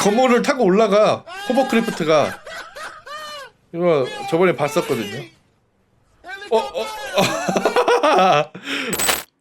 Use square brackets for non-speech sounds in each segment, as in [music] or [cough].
건물을 타고 올라가 호버크래프트가 이거 저번에 봤었거든요. 어, 어, 어. [laughs]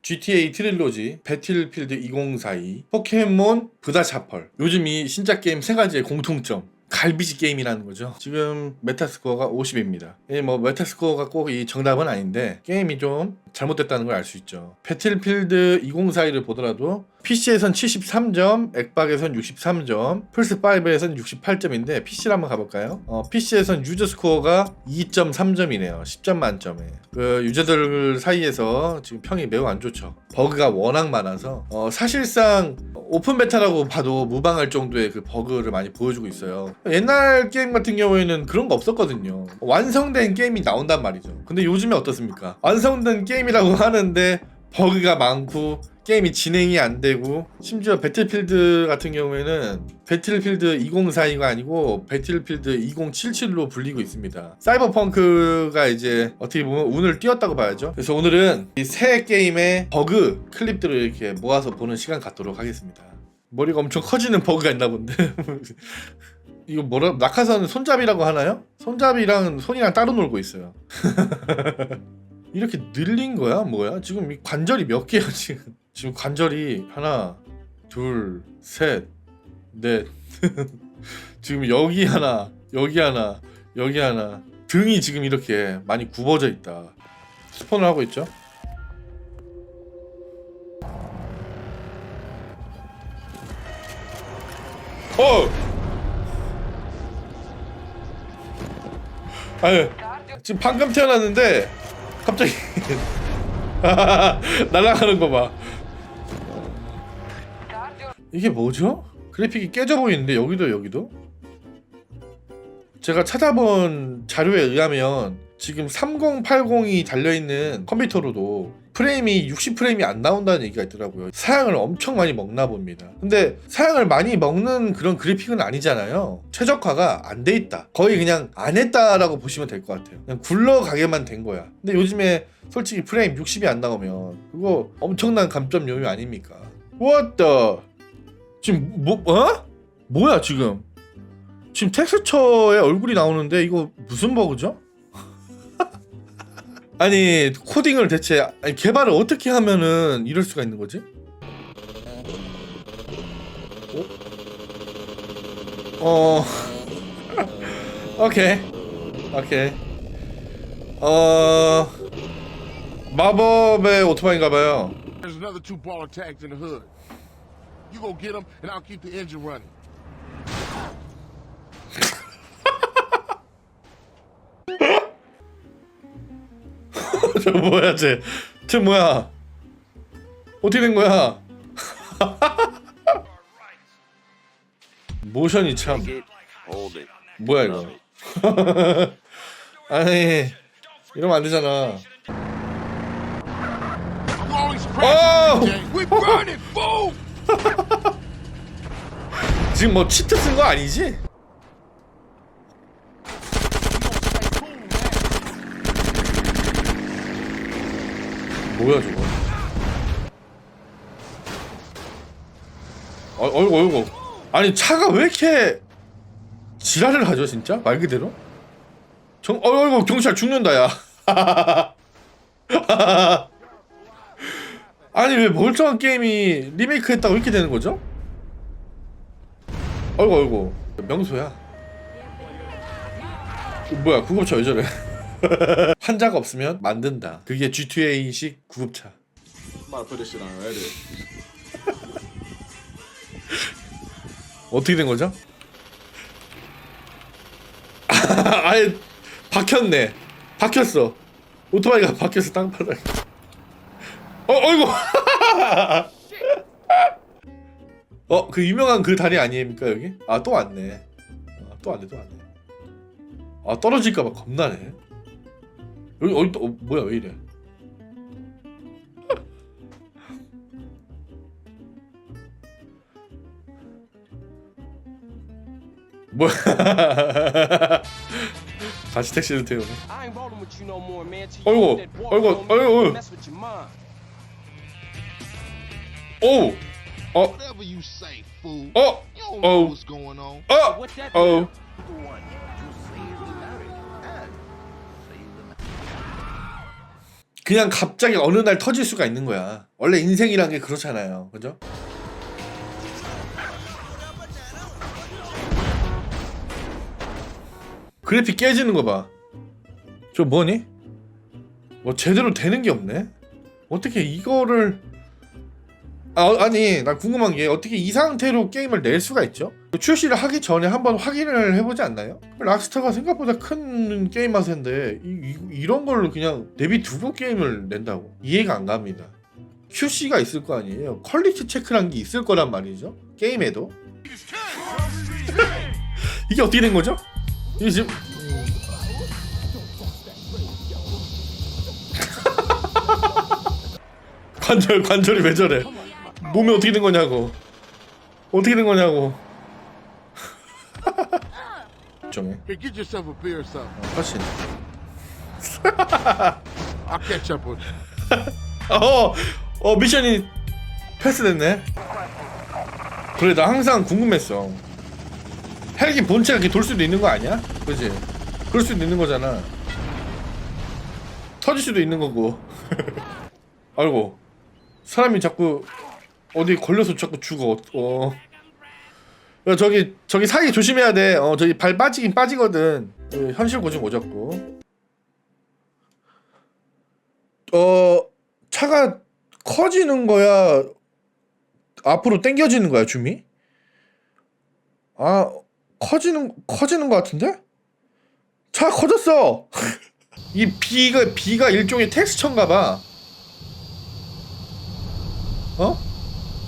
GTA 트릴로지, 배틀필드 2042, 포켓몬 브다샤펄. 요즘 이 신작 게임 세 가지의 공통점. 갈비지 게임이라는 거죠. 지금 메타스코어가 50입니다. 뭐 메타스코어가 꼭 이 정답은 아닌데 게임이 좀 잘못됐다는 걸 알 수 있죠. 배틀필드 2042를 보더라도 PC에선 73점, 엑박에선 63점, 플스5에선 68점인데 PC를 한번 가볼까요? 어, PC에선 유저 스코어가 2.3점이네요. 10점 만점에. 그 유저들 사이에서 지금 평이 매우 안 좋죠. 버그가 워낙 많아서 어, 사실상 오픈 베타라고 봐도 무방할 정도의 그 버그를 많이 보여주고 있어요. 옛날 게임 같은 경우에는 그런 거 없었거든요. 완성된 게임이 나온단 말이죠. 근데 요즘에 어떻습니까? 완성된 게임이라고 하는데 버그가 많고 게임이 진행이 안 되고 심지어 배틀필드 같은 경우에는 배틀필드 2042가 아니고 배틀필드 2077로 불리고 있습니다. 사이버펑크가 이제 어떻게 보면 운을 띄웠다고 봐야죠. 그래서 오늘은 이 새 게임의 버그 클립들을 이렇게 모아서 보는 시간 갖도록 하겠습니다. 머리가 엄청 커지는 버그가 있나 본데. [laughs] 이거 뭐라 낙하산 손잡이라고 하나요? 손잡이랑 손이랑 따로 놀고 있어요. [laughs] 이렇게 늘린 거야? 뭐야? 지금 이 관절이 몇 개야 지금? 지금 관절이 하나, 둘, 셋, 넷. [laughs] 지금 여기 하나, 여기 하나, 여기 하나. 등이 지금 이렇게 많이 굽어져 있다. 스폰을 하고 있죠? 어! 아유, 지금 방금 태어났는데 갑자기 [laughs] 날아가는 거 봐. 이게 뭐죠? 그래픽이 깨져 보이는데 여기도 여기도? 제가 찾아본 자료에 의하면 지금 3080이 달려있는 컴퓨터로도 프레임이 60프레임이 안 나온다는 얘기가 있더라고요. 사양을 엄청 많이 먹나 봅니다. 근데 사양을 많이 먹는 그런 그래픽은 아니잖아요. 최적화가 안 돼 있다. 거의 그냥 안 했다라고 보시면 될 것 같아요. 그냥 굴러가게만 된 거야. 근데 요즘에 솔직히 프레임 60이 안 나오면 그거 엄청난 감점 요인 아닙니까? What the? 지금 뭐 어? 뭐야 지금? 지금 텍스처에 얼굴이 나오는데 이거 무슨 버그죠? [laughs] 아니 코딩을 대체 아니, 개발을 어떻게 하면은 이럴 수가 있는 거지? 어? 어... [laughs] 오케이 오케이 어... 마법의 오토바이인가봐요 You go get them, and I'll keep the engine running. 저 뭐야 쟤? 쟤 뭐야? 어떻게 된 거야? 모션이 참 Hold it. 뭐야 이거? 아니 이러면 안 되잖아. I'm always Oh! practicing, We burn it, fool! [laughs] 지금 뭐 치트 쓴 거 아니지? 뭐야 저거? 어, 어이구 어이구 아니 차가 왜 이렇게 지랄을 하죠 진짜 말 그대로? 정 어이구 경찰 죽는다 야 [laughs] 아니 왜 멀쩡한 게임이 리메이크 했다고 이렇게 되는 거죠? 어이구 어이구 명소야. 뭐야 구급차 왜 저래? [laughs] 환자가 없으면 만든다. 그게 GTA식 구급차. [laughs] 어떻게 된 거죠? [laughs] 아예 박혔네. 박혔어. 오토바이가 박혔어 땅바닥에 어 어이구. [laughs] 어 그 유명한 그 다리 아닙니까 여기? 아 또 왔네. 아, 또 왔네 또 왔네. 아 떨어질까봐 겁나네. 여기 어디 또 어, 뭐야 왜 이래? [laughs] 뭐야? [laughs] 다시 택시를 태우네. 어이구, 어이구, 어이구. 오 어, Whatever you say, fool. 어, You don't know oh, what's going on. 어, What's that? 어. 그냥 갑자기 어느 날 터질 수가 있는 거야. 원래 인생이란 게 그렇잖아요. 그죠? 그래픽 깨지는 거 봐. 저 뭐니? 뭐 제대로 되는 게 없네. 어떻게 이거를 아 아니 나 궁금한 게 어떻게 이 상태로 게임을 낼 수가 있죠? 출시를 하기 전에 한번 확인을 해보지 않나요? 락스타가 생각보다 큰 게임 마세인데 이, 이, 런 걸로 그냥 내비 두고 게임을 낸다고 이해가 안 갑니다. QC가 있을 거 아니에요? 퀄리티 체크란 게 있을 거란 말이죠? 게임에도 [laughs] 이게 어떻게 된 거죠? 이게 지금 [laughs] 관절 관절이 왜 저래? 몸이 어떻게 된 거냐고. 어떻게 된 거냐고. 정해. Here, get yourself a beer or something. 훨씬. [laughs] I'll catch up with you. 어, 어 미션이 패스됐네. 그래 나 항상 궁금했어. 헬기 본체가 이렇게 돌 수도 있는 거 아니야? 그지? 그럴 수도 있는 거잖아. 터질 수도 있는 거고. [laughs] 아이고 사람이 자꾸 어디 걸려서 자꾸 죽어. 어. 야, 저기 저기 사이 조심해야 돼. 어 저기 발 빠지긴 빠지거든. 그 현실 고증 오졌고. 어 차가 커지는 거야 앞으로 당겨지는 거야 줌이 아 커지는 커지는 거 같은데 차 커졌어 [laughs] 이 비가 비가 일종의 텍스처인가 봐 어?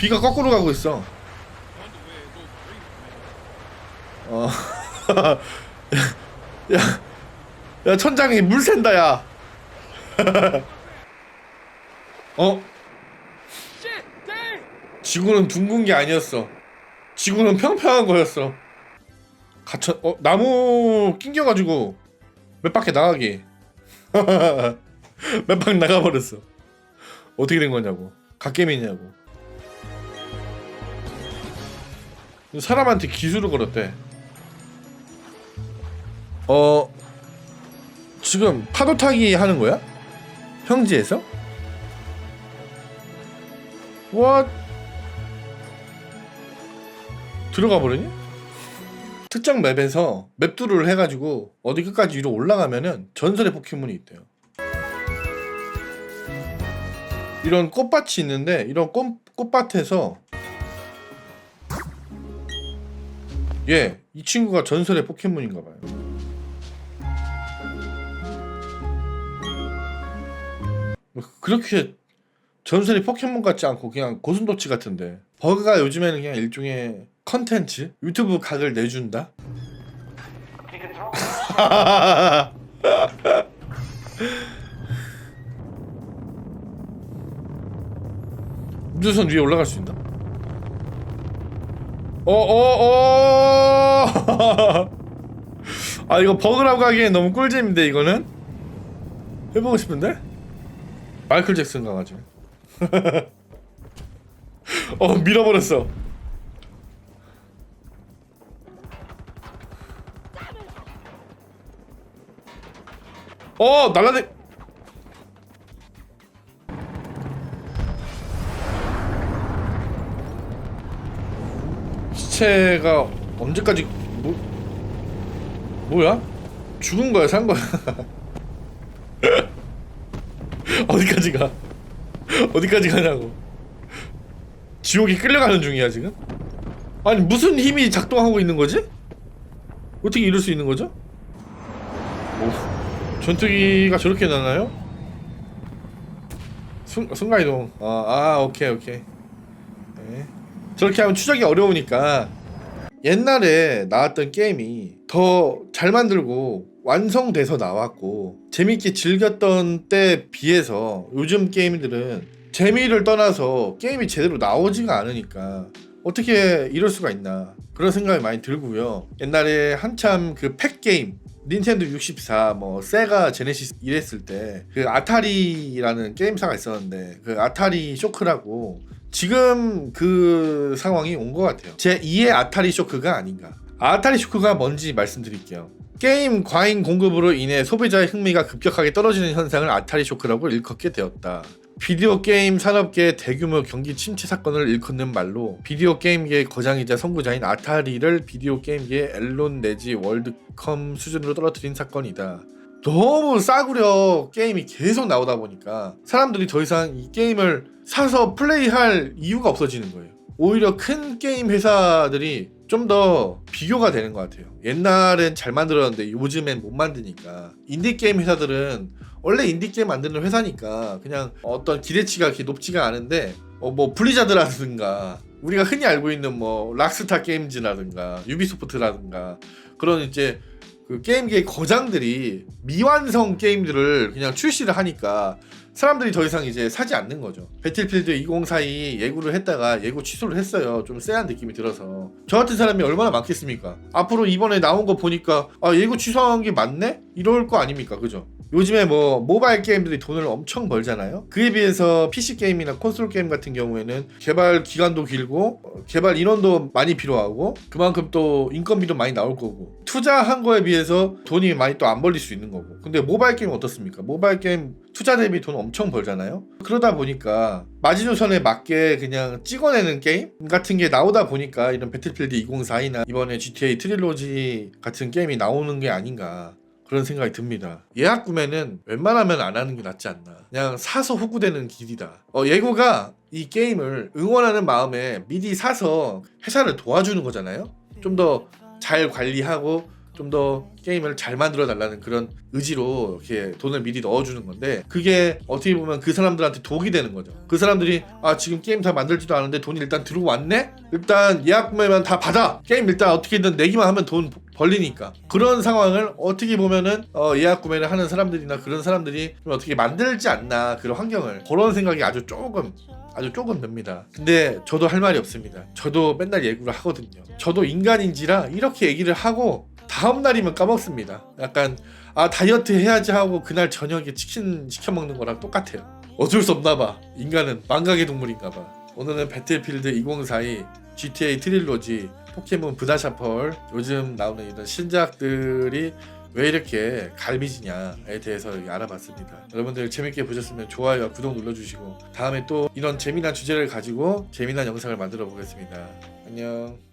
비가 거꾸로 가고 있어 어. [laughs] 야, 야 천장에 물 샌다 야 [laughs] 어? 지구는 둥근 게 아니었어. 지구는 평평한 거였어. 갇혀 어 나무 낑겨가지고 몇 바퀴 나가기. [laughs] 몇 바퀴 나가버렸어. 어떻게 된 거냐고. 갓겜이냐고. 사람한테 기술을 걸었대. 어 지금 파도 타기 하는 거야? 평지에서? 와 들어가 버리니? 특정 맵에서 맵두를 해가지고 어디 끝까지 위로 올라가면은 전설의 포켓몬이 있대요. 이런 꽃밭이 있는데 이런 꽃, 꽃밭에서 예, 이 친구가 전설의 포켓몬인가 봐요. 뭐 그렇게 전설이 포켓몬 같지 않고 그냥 고슴도치 같은데 버그가 요즘에는 그냥 일종의 컨텐츠 유튜브 각을 내준다 [laughs] 우주선 위에 올라갈 수 있나? 어어어. [laughs] 아 이거 버그라고 하기엔 너무 꿀잼인데 이거는? 해보고 싶은데? 마이클 잭슨 강아지 [laughs] 어 밀어버렸어. 어 날라내 시체가 언제까지 뭐 뭐야? 죽은 거야 산 거야? [laughs] 어디까지 가? 어디까지 가냐고. 지옥에 끌려가는 중이야 지금? 아니 무슨 힘이 작동하고 있는 거지? 어떻게 이럴 수 있는 거죠? 오, 전투기가 저렇게 나나요? 순, 순간이동. 아, 아 오케이 오케이. 네. 저렇게 하면 추적이 어려우니까. 옛날에 나왔던 게임이 더 잘 만들고 완성돼서 나왔고 재밌게 즐겼던 때에 비해서 요즘 게임들은 재미를 떠나서 게임이 제대로 나오지가 않으니까 어떻게 이럴 수가 있나 그런 생각이 많이 들고요. 옛날에 한참 그 팩 게임 닌텐도 64, 뭐 세가 제네시스 이랬을 때 그 아타리라는 게임사가 있었는데 그 아타리 쇼크라고 지금 그 상황이 온 것 같아요. 제 2의 아타리 쇼크가 아닌가. 아타리 쇼크가 뭔지 말씀드릴게요. 게임 과잉 공급으로 인해 소비자의 흥미가 급격하게 떨어지는 현상을 아타리 쇼크라고 일컫게 되었다. 비디오 게임 산업계의 대규모 경기 침체 사건을 일컫는 말로 비디오 게임계의 거장이자 선구자인 아타리를 비디오 게임계의 엘론 내지 월드컴 수준으로 떨어뜨린 사건이다. 너무 싸구려 게임이 계속 나오다 보니까 사람들이 더 이상 이 게임을 사서 플레이할 이유가 없어지는 거예요. 오히려 큰 게임 회사들이 좀 더 비교가 되는 것 같아요. 옛날엔 잘 만들었는데 요즘엔 못 만드니까 인디 게임 회사들은 원래 인디 게임 만드는 회사니까 그냥 어떤 기대치가 그렇게 높지가 않은데 어 뭐 블리자드라든가 우리가 흔히 알고 있는 뭐 락스타 게임즈라든가 유비소프트라든가 그런 이제 그 게임계의 거장들이 미완성 게임들을 그냥 출시를 하니까 사람들이 더 이상 이제 사지 않는 거죠. 배틀필드 2042 예고를 했다가 예고 취소를 했어요. 좀 쎄한 느낌이 들어서. 저 같은 사람이 얼마나 많겠습니까? 앞으로 이번에 나온 거 보니까 아 예고 취소한 게 맞네? 이럴 거 아닙니까? 그죠? 요즘에 뭐 모바일 게임들이 돈을 엄청 벌잖아요. 그에 비해서 PC 게임이나 콘솔 게임 같은 경우에는 개발 기간도 길고 어, 개발 인원도 많이 필요하고 그만큼 또 인건비도 많이 나올 거고 투자한 거에 비해서 돈이 많이 또 안 벌릴 수 있는 거고. 근데 모바일 게임 어떻습니까? 모바일 게임 투자 대비 돈 엄청 벌잖아요. 그러다 보니까 마지노선에 맞게 그냥 찍어내는 게임 같은 게 나오다 보니까 이런 배틀필드 2042나 이번에 GTA 트릴로지 같은 게임이 나오는 게 아닌가. 그런 생각이 듭니다. 예약 구매는 웬만하면 안 하는 게 낫지 않나. 그냥 사서 호구되는 길이다. 어, 예고가 이 게임을 응원하는 마음에 미리 사서 회사를 도와주는 거잖아요. 좀 더 잘 관리하고 좀 더 게임을 잘 만들어 달라는 그런 의지로 이렇게 돈을 미리 넣어주는 건데 그게 어떻게 보면 그 사람들한테 독이 되는 거죠. 그 사람들이 아 지금 게임 다 만들지도 않은데 돈이 일단 들어왔네? 일단 예약 구매만 다 받아. 게임 일단 어떻게든 내기만 하면 돈 벌리니까 그런 상황을 어떻게 보면은 어, 예약 구매를 하는 사람들이나 그런 사람들이 좀 어떻게 만들지 않나 그런 환경을 그런 생각이 아주 조금 아주 조금 듭니다. 근데 저도 할 말이 없습니다. 저도 맨날 예고를 하거든요. 저도 인간인지라 이렇게 얘기를 하고 다음 날이면 까먹습니다. 약간 아 다이어트 해야지 하고 그날 저녁에 치킨 시켜 먹는 거랑 똑같아요. 어쩔 수 없나 봐. 인간은 망각의 동물인가 봐. 오늘은 배틀필드 2042, GTA 트릴로지, 포켓몬 브다샤펄 요즘 나오는 이런 신작들이 왜 이렇게 갈비지냐에 대해서 알아봤습니다. 여러분들 재밌게 보셨으면 좋아요와 구독 눌러주시고 다음에 또 이런 재미난 주제를 가지고 재미난 영상을 만들어 보겠습니다. 안녕.